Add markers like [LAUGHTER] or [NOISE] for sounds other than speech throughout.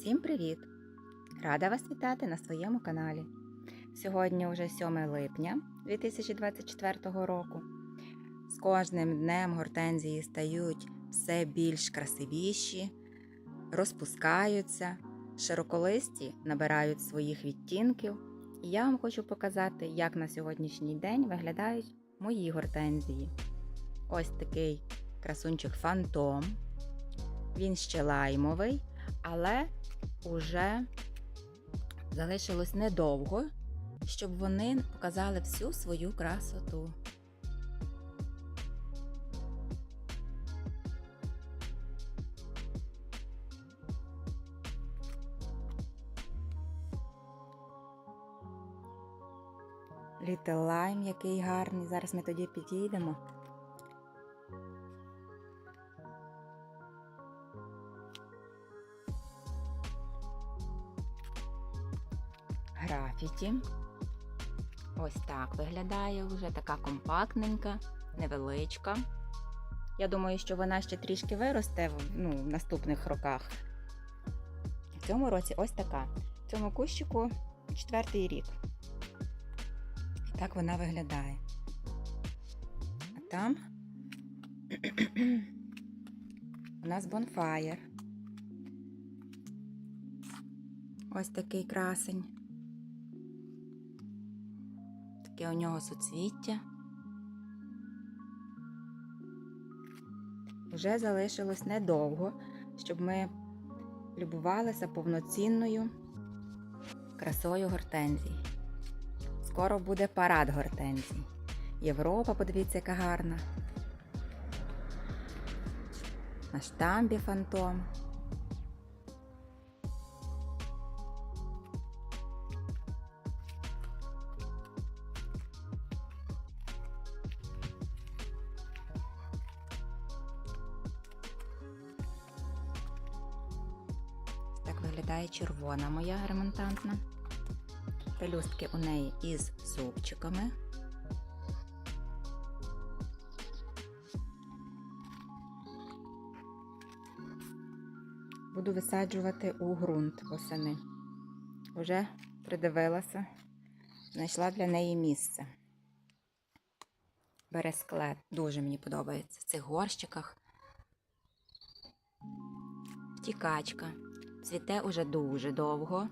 Всім привіт! Рада вас вітати на своєму каналі. Сьогодні вже 7 липня 2024 року. З кожним днем гортензії стають все більш красивіші, розпускаються, широколисті набирають своїх відтінків. І я вам хочу показати, як на сьогоднішній день виглядають мої гортензії. Ось такий красунчик фантом. Він ще лаймовий, але уже залишилось недовго, щоб вони показали всю свою красоту. Little який гарний. Зараз ми тоді підійдемо. Графіті. Ось так виглядає вже така компактненька, невеличка. Я думаю, що вона ще трішки виросте ну, в наступних роках. В цьому році ось така. В цьому кущику четвертий рік. І так вона виглядає. А там [CLEARS THROAT] у нас бонфаєр. Ось такий красень. У нього суцвіття. Вже залишилось недовго, щоб ми любувалися повноцінною красою гортензій. Скоро буде парад гортензій. Європа, подивіться, яка гарна. На штамбі фантом. Виглядає червона моя ремонтантна. Пелюстки у неї із зубчиками. Буду висаджувати у ґрунт восени. Уже придивилася, знайшла для неї місце. Бересклет. Дуже мені подобається в цих горщиках. Втікачка. Цвіте уже дуже довго.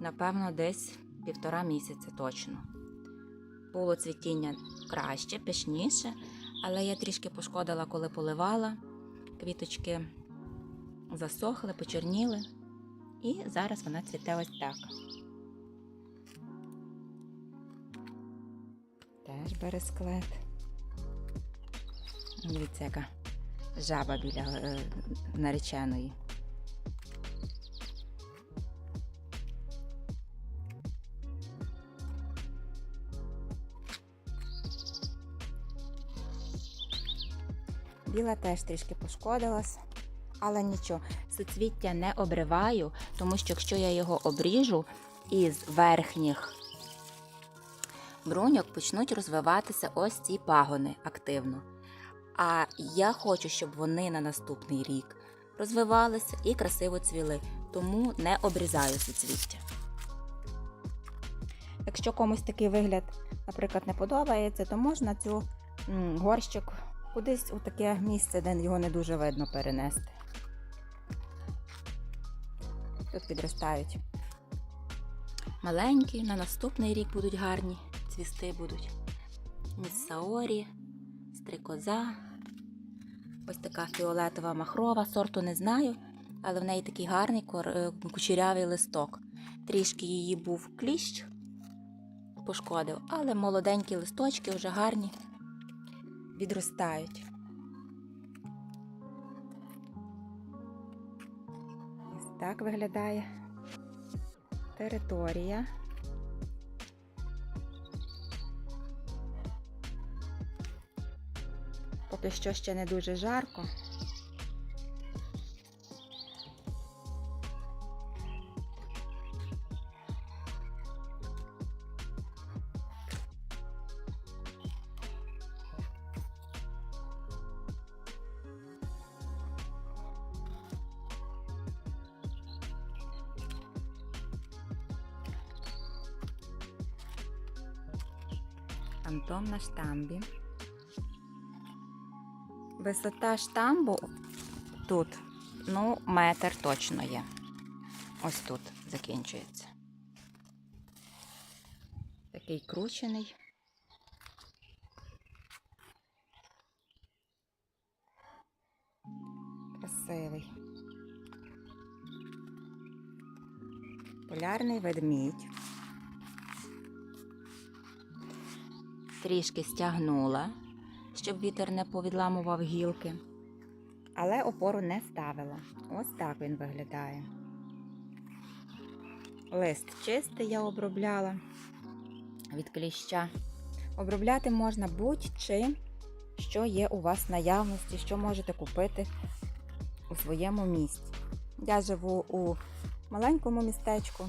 Напевно, десь півтора місяця точно. Було цвітіння краще, пишніше, але я трішки пошкодила, коли поливала. Квіточки засохли, почорніли. І зараз вона цвіте ось так. Теж бересклет. Дивіться, яка жаба біля е, нареченої. Біла теж трішки пошкодилась, але нічого, суцвіття не обриваю, тому що якщо я його обріжу із верхніх бруньок почнуть розвиватися ось ці пагони активно. А я хочу, щоб вони на наступний рік розвивалися і красиво цвіли, тому не обрізаю суцвіття. Якщо комусь такий вигляд, наприклад, не подобається, то можна цю горщик кудись у таке місце, де його не дуже видно перенести. Тут підростають маленькі, на наступний рік будуть гарні, цвісти будуть. Міссаорі, стрикоза. Ось така фіолетова махрова, сорту не знаю, але в неї такий гарний е, кучерявий листок. Трішки її був кліщ, пошкодив, але молоденькі листочки вже гарні відростають. Ось так виглядає територія. Поки що ще не дуже жарко. На штамбі. Висота штамбу тут, ну, метр точно є. Ось тут закінчується. Такий кручений. Красивий. Полярний ведмідь. Трішки стягнула, щоб вітер не повідламував гілки, але опору не ставила. Ось так він виглядає. Лист чистий я обробляла від кліща. Обробляти можна будь-чим, що є у вас в наявності, що можете купити у своєму місті. Я живу у маленькому містечку,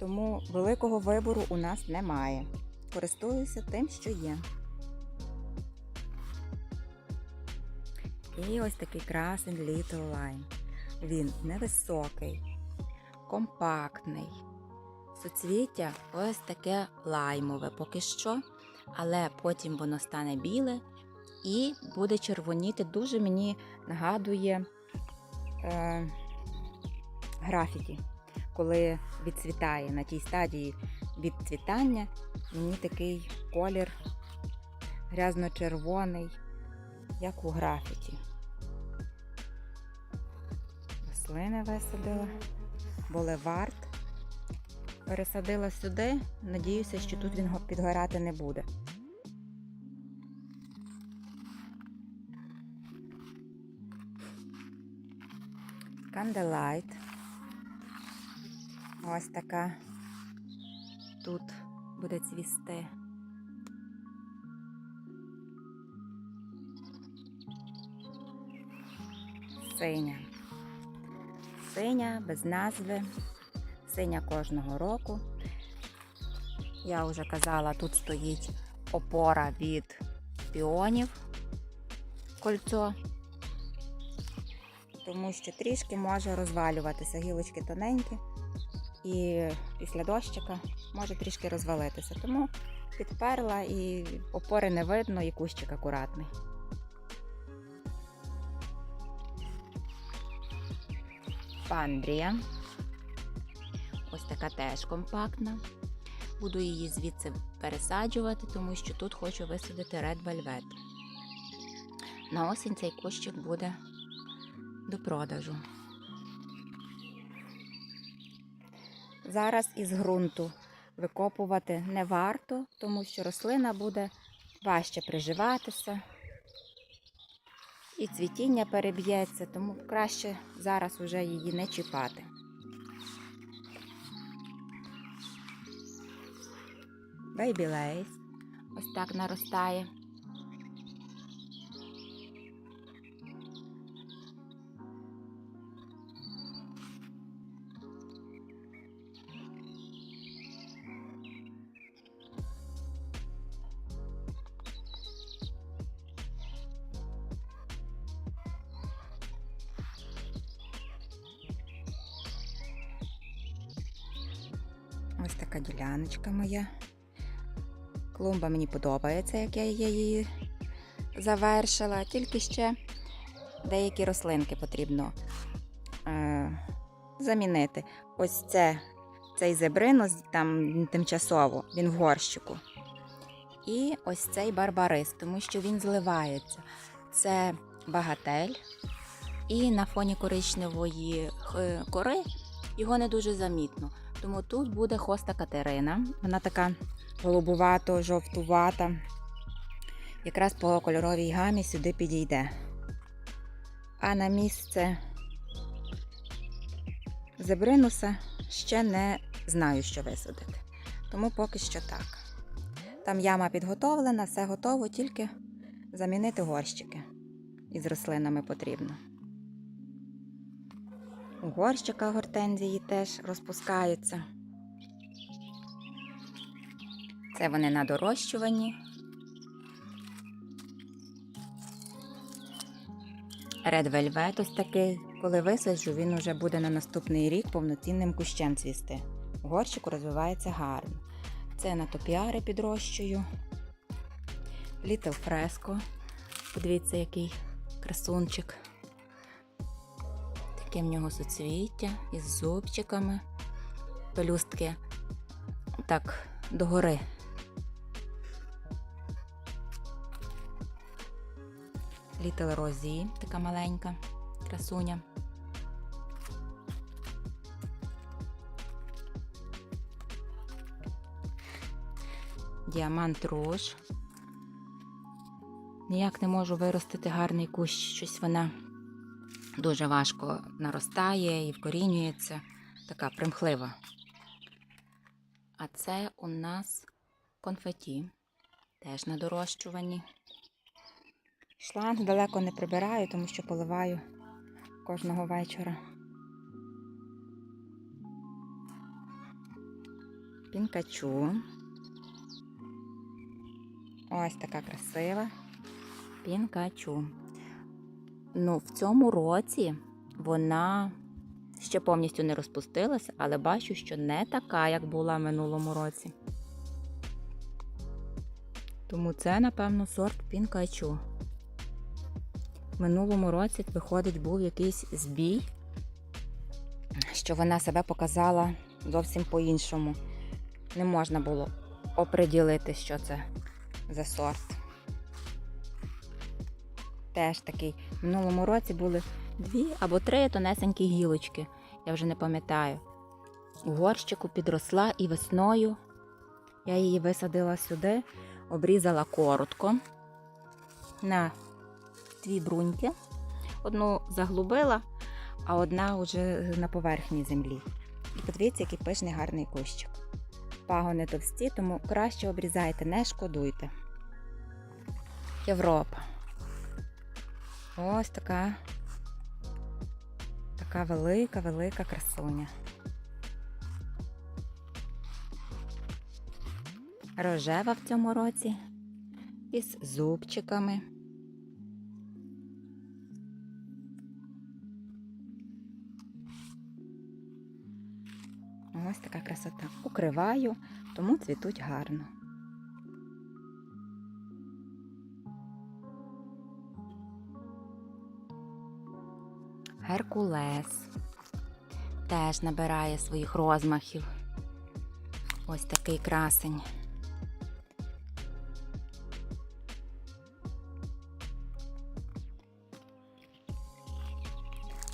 тому великого вибору у нас немає. Користуюся тим, що є. І ось такий красень Little Lime. Він невисокий, компактний. Суцвіття ось таке лаймове поки що, але потім воно стане біле і буде червоніти. Дуже мені нагадує е, графіті, коли відцвітає на тій стадії відцвітання, мені такий колір грязно-червоний, як у графіті. Рослини висадила, булевард. Пересадила сюди, надіюся, що тут він підгорати не буде. Канделайт. Ось така тут буде цвісти. Синя. Синя без назви. Синя кожного року. Я вже казала, тут стоїть опора від піонів кольцо, тому що трішки може розвалюватися. Гілочки тоненькі, і після дощика може трішки розвалитися. Тому підперла і опори не видно, і кущик акуратний. Пандрія. Ось така теж компактна. Буду її звідси пересаджувати, тому що тут хочу висадити Red Velvet. На осінь цей кущик буде до продажу. Зараз із ґрунту викопувати не варто, тому що рослина буде важче приживатися. І цвітіння переб'ється, тому краще зараз уже її не чіпати. Baby Lace. Ось так наростає. Діляночка моя. Клумба мені подобається, як я її завершила. Тільки ще деякі рослинки потрібно е, замінити. Ось це, цей зебринус там тимчасово, він в горщику. І ось цей барбарис, тому що він зливається. Це багатель. І на фоні коричневої е, кори його не дуже замітно. Тому тут буде хоста Катерина. Вона така голубувато, жовтувата. Якраз по кольоровій гамі сюди підійде. А на місце зебринуса ще не знаю, що висадити. Тому поки що так. Там яма підготовлена, все готово, тільки замінити горщики. Із рослинами потрібно. У горщиках гортензії теж розпускаються. Це вони на дорощуванні. Red Velvet ось такий. Коли висаджу, він уже буде на наступний рік повноцінним кущем цвісти. У горщику розвивається гарно. Це на топіари підрощую. Little Fresco. Подивіться, який красунчик. Таке в нього суцвіття із зубчиками. Пелюстки так догори. Little Розі, така маленька красуня. Діамант руж. Ніяк не можу виростити гарний кущ, щось вона дуже важко наростає і вкорінюється, така примхлива. А це у нас конфеті, теж на дорощуванні. Шланг далеко не прибираю, тому що поливаю кожного вечора. Пінкачу. Ось така красива. Пінкачу. Ну, в цьому році вона ще повністю не розпустилася, але бачу, що не така, як була в минулому році. Тому це, напевно, сорт пінкачу. В минулому році, виходить, був якийсь збій, що вона себе показала зовсім по-іншому. Не можна було оприділити, що це за сорт. Теж такий. В минулому році були дві або три тонесенькі гілочки, я вже не пам'ятаю. У горщику підросла і весною я її висадила сюди, обрізала коротко на дві бруньки. Одну заглубила, а одна вже на поверхні землі. І подивіться, який пишний гарний кущик. Пагони товсті, тому краще обрізайте, не шкодуйте. Європа. Ось така, така велика, велика красуня. Рожева в цьому році із зубчиками. Ось така красота. Укриваю, тому цвітуть гарно. Геркулес теж набирає своїх розмахів. Ось такий красень.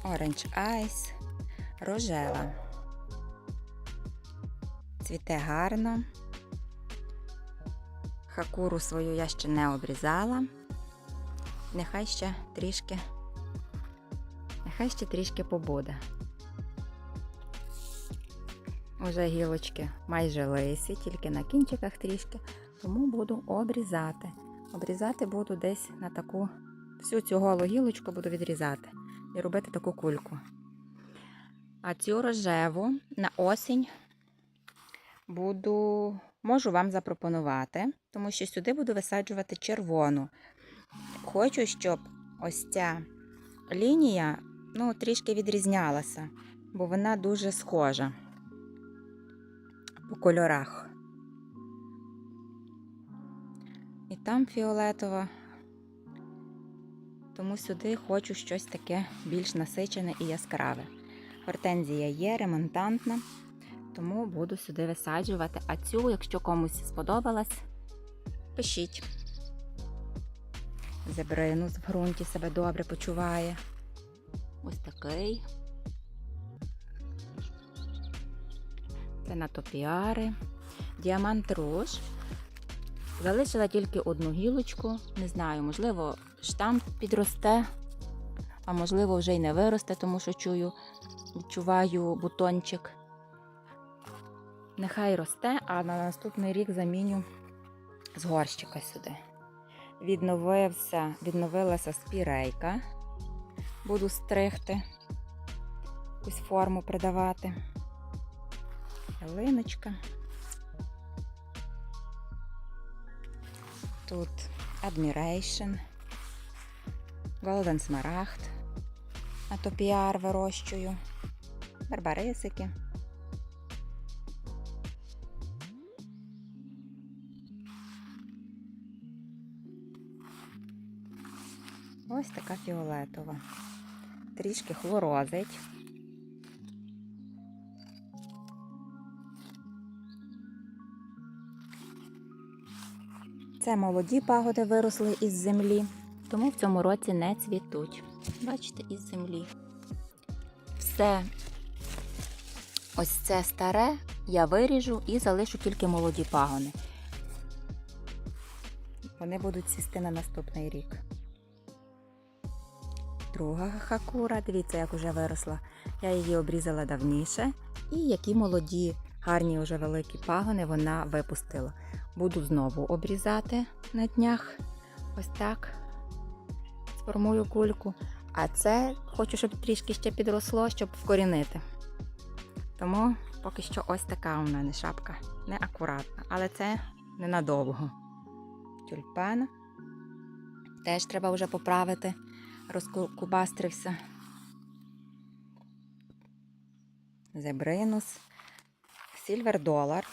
Оранж Айс, рожева. Цвіте гарно. Хакуру свою я ще не обрізала. Нехай ще трішки, нехай ще трішки побуде. Уже гілочки майже лисі, тільки на кінчиках трішки, тому буду обрізати. Обрізати буду десь на таку, всю цю голу гілочку буду відрізати і робити таку кульку. А цю рожеву на осінь буду, можу вам запропонувати, тому що сюди буду висаджувати червону. Хочу, щоб ось ця лінія ну, трішки відрізнялася, бо вона дуже схожа по кольорах. І там фіолетова, тому сюди хочу щось таке більш насичене і яскраве. Гортензія є, ремонтантна, тому буду сюди висаджувати. А цю, якщо комусь сподобалась, пишіть. Зебринус в ґрунті себе добре почуває. Ось такий. Це на топіари. Діамант руж. Залишила тільки одну гілочку. Не знаю, можливо, штамп підросте, а можливо, вже й не виросте, тому що чую, відчуваю бутончик. Нехай росте, а на наступний рік заміню з горщика сюди. Відновився, відновилася спірейка. Буду стригти, якусь форму придавати. Ялиночка. Тут Admiration, Golden Smaragd, а то вирощую, барбарисики. ось така фіолетова. Трішки хлорозить. Це молоді пагоди виросли із землі, тому в цьому році не цвітуть. Бачите, із землі. Все ось це старе я виріжу і залишу тільки молоді пагони. Вони будуть цвісти на наступний рік. Друга хакура, дивіться, як уже виросла. Я її обрізала давніше. І які молоді, гарні вже великі пагони вона випустила. Буду знову обрізати на днях. Ось так. Сформую кульку. А це хочу, щоб трішки ще підросло, щоб вкорінити. Тому поки що ось така у мене шапка. Неакуратна, але це ненадовго. Тюльпан. Теж треба вже поправити. Розкубастрився. Зебринус. Сільвер долар.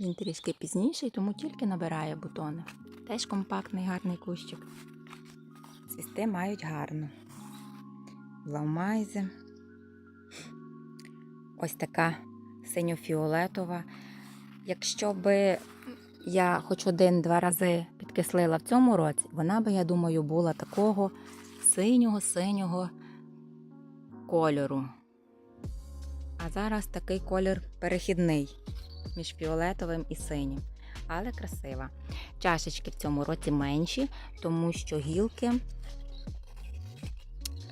Він трішки пізніший, тому тільки набирає бутони. Теж компактний, гарний кущик. Цвісти мають гарно. Блаумайзе. Ось така синьо-фіолетова. Якщо би я хоч один-два рази підкислила в цьому році, вона би, я думаю, була такого синього-синього кольору. А зараз такий колір перехідний між фіолетовим і синім. Але красива. Чашечки в цьому році менші, тому що гілки,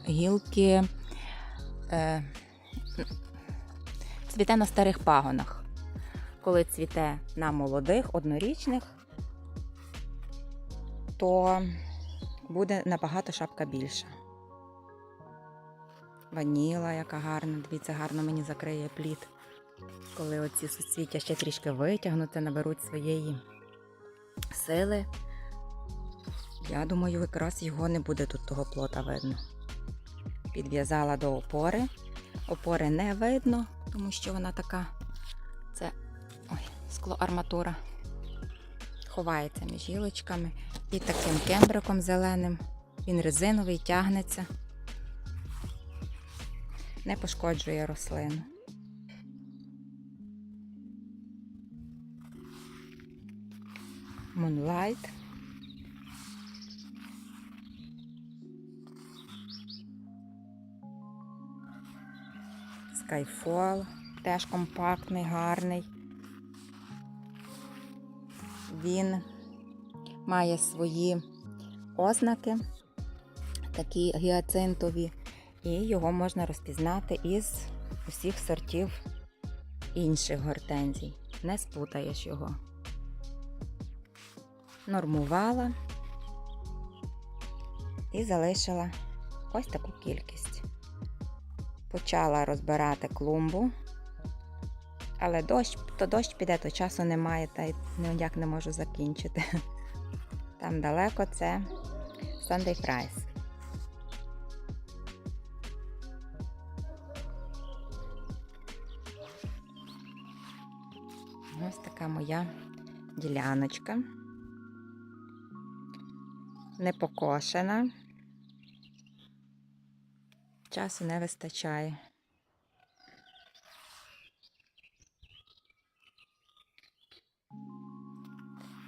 гілки е, цвіте на старих пагонах. Коли цвіте на молодих, однорічних, то буде набагато шапка більша. Ваніла, яка гарна, дивіться, гарно мені закриє плід. Коли оці суцвіття ще трішки витягнуться, наберуть своєї сили. Я думаю, якраз його не буде тут того плота видно. Підв'язала до опори. Опори не видно, тому що вона така, склоарматура. Ховається між гілочками і таким кембриком зеленим. Він резиновий, тягнеться, не пошкоджує рослину. Moonlight. Skyfall теж компактний, гарний. Він має свої ознаки, такі гіацинтові, і його можна розпізнати із усіх сортів інших гортензій. Не спутаєш його нормувала і залишила ось таку кількість. Почала розбирати клумбу, але дощ, то дощ піде, то часу немає, та й ніяк не можу закінчити. [LAUGHS] Там далеко це Sunday Price. Ось така моя діляночка не покошена. Часу не вистачає.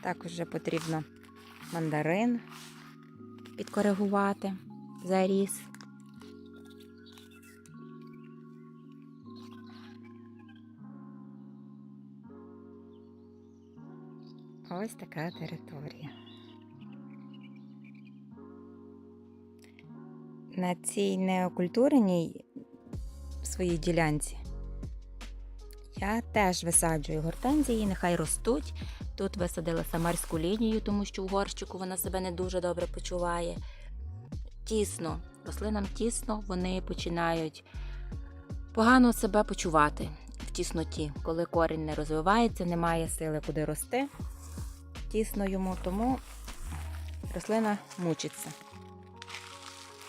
Також вже потрібно мандарин підкоригувати заріс. Ось така територія. на цій неокультуреній своїй ділянці я теж висаджую гортензії, нехай ростуть. Тут висадила самарську лінію, тому що в горщику вона себе не дуже добре почуває. Тісно, рослинам тісно, вони починають погано себе почувати в тісноті, коли корінь не розвивається, немає сили куди рости. Тісно йому, тому рослина мучиться.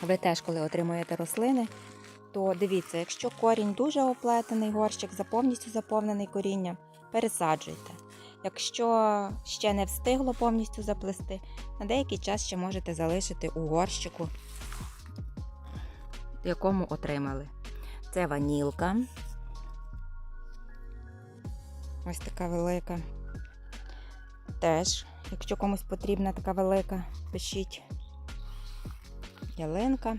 Ви теж, коли отримуєте рослини, то дивіться, якщо корінь дуже оплетений, горщик повністю заповнений корінням, пересаджуйте. Якщо ще не встигло повністю заплести, на деякий час ще можете залишити у горщику, якому отримали. Це ванілка. Ось така велика. Теж, якщо комусь потрібна така велика, пишіть. Ялинка.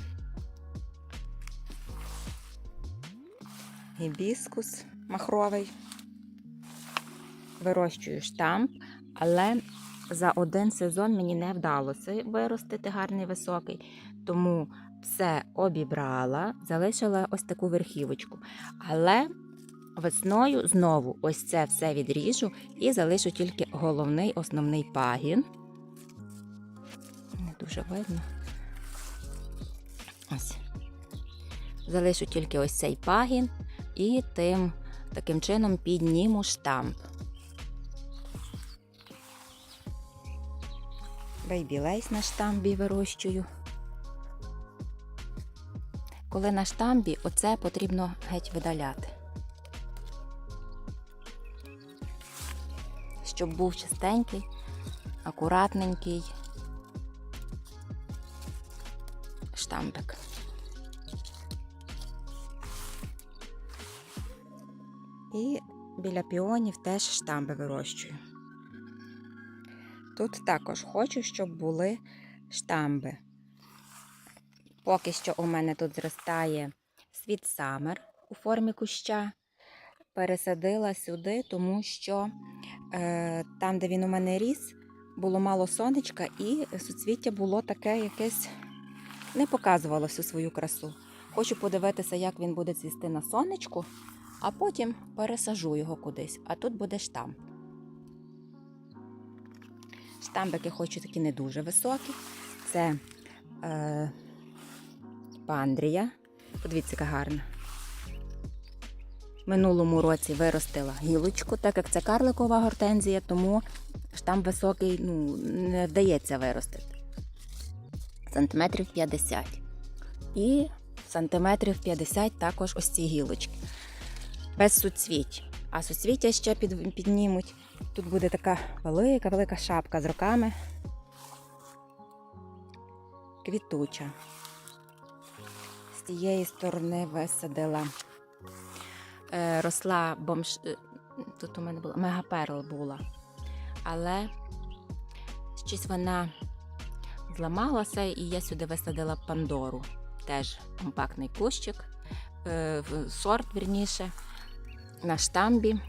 Гібіскус махровий. Вирощую штамп, але за один сезон мені не вдалося виростити гарний високий, тому все обібрала, залишила ось таку верхівочку. Але весною знову ось це все відріжу і залишу тільки головний основний пагін. Не дуже видно. Ось. Залишу тільки ось цей пагін і тим таким чином підніму штамп. Бейбі лейс на штамбі вирощую. Коли на штамбі, оце потрібно геть видаляти. Щоб був чистенький, акуратненький штампик. І біля піонів теж штамби вирощую. Тут також хочу, щоб були штамби. Поки що у мене тут зростає світ самер у формі куща. Пересадила сюди, тому що е, там, де він у мене ріс, було мало сонечка, і суцвіття було таке якесь не показувало всю свою красу. Хочу подивитися, як він буде цвісти на сонечку, а потім пересажу його кудись. А тут буде штамп. Штамбики хочу такі не дуже високі. Це е, пандрія. Подивіться, яка гарна. Минулому році виростила гілочку, так як це карликова гортензія, тому штамп високий ну, не вдається виростити. Сантиметрів 50. І сантиметрів 50 також ось ці гілочки. Без суцвіть. А суцвіття ще під, піднімуть. Тут буде така велика, велика шапка з роками. Квітуча. З тієї сторони висадила. Е, росла бомж. е, Тут у мене була мегаперл була. Але щось вона зламалася, і я сюди висадила Пандору. Теж компактний кущик, е, сорт, вірніше, на штамбі.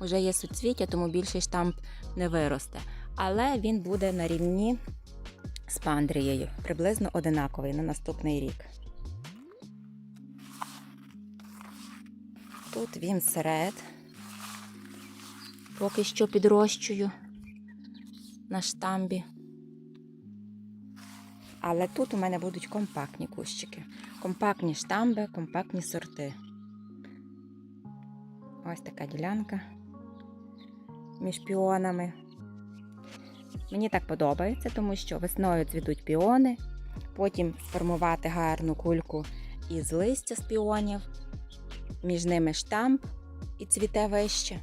Уже є суцвіття, тому більший штамп не виросте. Але він буде на рівні з пандрією, приблизно одинаковий на наступний рік. Тут він серед. Поки що підрощую на штамбі. Але тут у мене будуть компактні кущики. Компактні штамби, компактні сорти. Ось така ділянка між піонами. Мені так подобається, тому що весною цвітуть піони, потім сформувати гарну кульку із листя з піонів, між ними штамп і цвіте вище.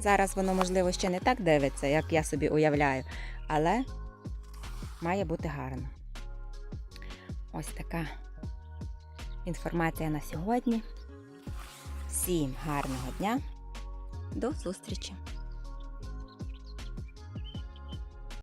Зараз воно, можливо, ще не так дивиться, як я собі уявляю, але має бути гарно. Ось така інформація на сьогодні. Всім гарного дня. До зустрічі!